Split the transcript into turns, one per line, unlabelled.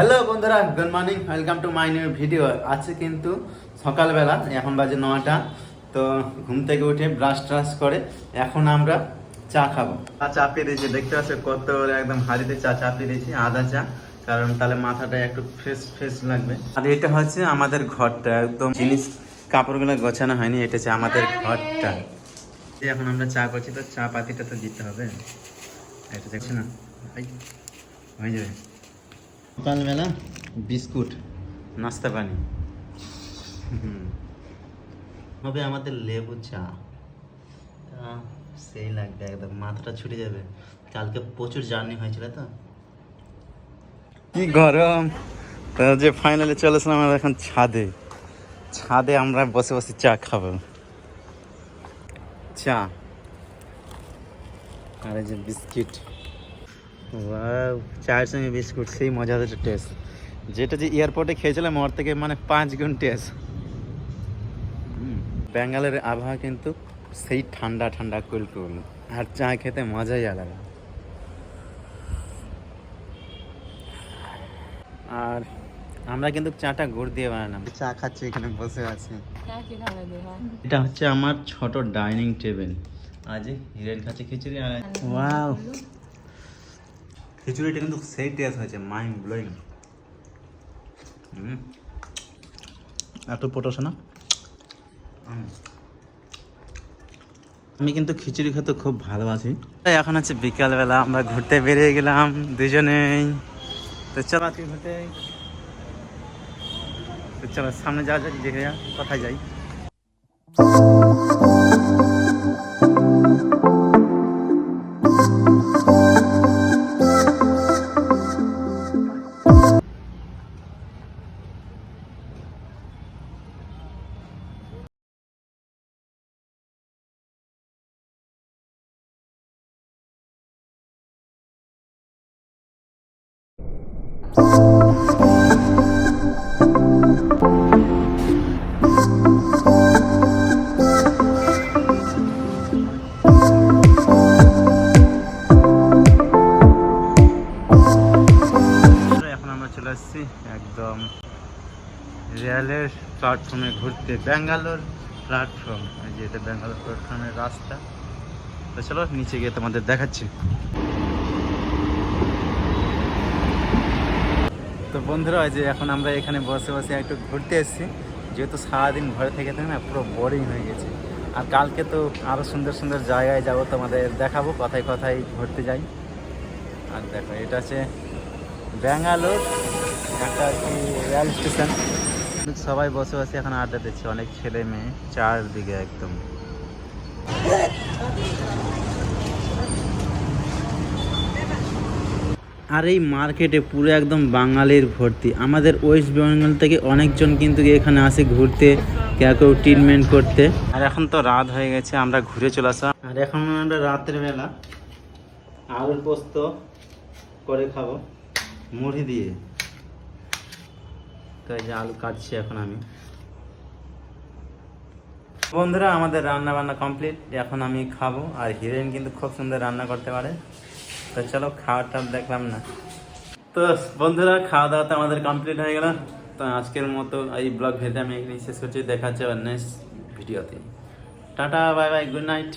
Hello বন্ধুরা good morning welcome to my new video আছে কিন্তু সকালবেলা এখন বাজে নটা তো ঘুম থেকে উঠে ব্রাশ ট্রাশ করে এখন আমরা চা খাব। চা চাপিয়ে দিয়েছি দেখতে পাচ্ছ কত একদম হাড়িতে চা চাপিয়ে দিয়েছি আদা চা কারণ তাহলে মাথাটা একটু ফ্রেশ ফ্রেশ লাগবে। আর এটা হচ্ছে আমাদের ঘরটা একদম জিনিস কাপড়গুলো গোছানো হয়নি এটা হচ্ছে আমাদের ঘরটা। এখন আমরা চা করছি তো চা পাতিটা তো দিতে হবে। এটা দেখছি না? হয়ে যাবে। সকালবেলা বিস্কুট, নাস্তা পানি। হবে আমাদের লেবু চা। সেই লাগবে একদম, মাথাটা ছুটে যাবে। কালকে প্রচুর জার্নি হয়েছিল তো। কি গরম! যে ফাইনালি চলেছিলাম আমরা এখন ছাদে। ছাদে আমরা বসে বসে চা খাব। চা। আর এই যে বিস্কিট। চায়ের সঙ্গে বিস্কুট সেই মজাদার টেস্ট যেটা যে এয়ারপোর্টে খেয়েছিলাম ওর থেকে মানে পাঁচ গুণ টেস্ট ব্যাঙ্গালোরের আবহাওয়া কিন্তু সেই ঠান্ডা ঠান্ডা কুল কুল আর চা খেতে মজাই আলাদা। আর আমরা কিন্তু চাটা গুড় দিয়ে বানালাম। চা খাচ্ছি এখানে বসে আছি। এটা হচ্ছে আমার ছোট ডাইনিং টেবিল আজ হিরেন খাচ্ছে খিচুড়ি আর ওয়াও খিচুড়িটা কিন্তু সেই টেস্ট হয়েছে মাইন্ড ব্লোয়িং এত পটাশ না? আমি কিন্তু খিচুড়ি খেতে খুব ভালোবাসি। তাই এখন হচ্ছে বিকালবেলা আমরা ঘুরতে বেরিয়ে গেলাম দুজনেই তো চলো আজকে ঘুরতে। তো চলো সামনে যাওয়া যাক দেখে যা কোথায় যাই। চলে আসছি একদম রেলের প্ল্যাটফর্মে ঘুরতে, ব্যাঙ্গালোর প্ল্যাটফর্ম এই যে এটা ব্যাঙ্গালোর প্ল্যাটফর্মের রাস্তা। তো চলো, নিচে গিয়ে তোমাদের দেখাচ্ছি। তো বন্ধুরা যে এখন আমরা এখানে বসে বসে একটু ঘুরতে এসেছি। যেহেতু সারাদিন ঘরে থেকে থাকে না, পুরো বোরিং হয়ে গেছে। আর কালকে তো আরও সুন্দর সুন্দর জায়গায় যাব তোমাদের দেখাবো, কথায় কথায় ঘুরতে যাই। আর দেখো, এটা হচ্ছে ব্যাঙ্গালোর, একটা কি রেল স্টেশন। সবাই বসে বসে এখন আড্ডা দিচ্ছে, অনেক ছেলে মেয়ে, চারদিকে একদম। আর এই মার্কেটে পুরো একদম বাঙালির ভর্তি। আমাদের ওয়েস্ট বেঙ্গল থেকে অনেকজন কিন্তু এখানে আসে ঘুরতে, কেউ কেউ ট্রিটমেন্ট করতে। আর এখন তো রাত হয়ে গেছে, আমরা ঘুরে চলে আসা। আর এখন আমরা রাতের বেলা আলুর পোস্ত করে খাব, মুড়ি দিয়ে। তো এই যে আলু কাটছি এখন আমি। বন্ধুরা, আমাদের রান্না বান্না কমপ্লিট এখন আমি খাব, আর হিরোইন কিন্তু খুব সুন্দর রান্না করতে পারে। তো চলো খাওয়াটা দেখলাম না। তো বন্ধুরা খাওয়া দাওয়া তো আমাদের কমপ্লিট হয়ে গেল। তো আজকের মতো এই ব্লগ ভেদে আমি এখানে শেষ করছি। দেখা নেক্সট ভিডিওতে tata bye bye good night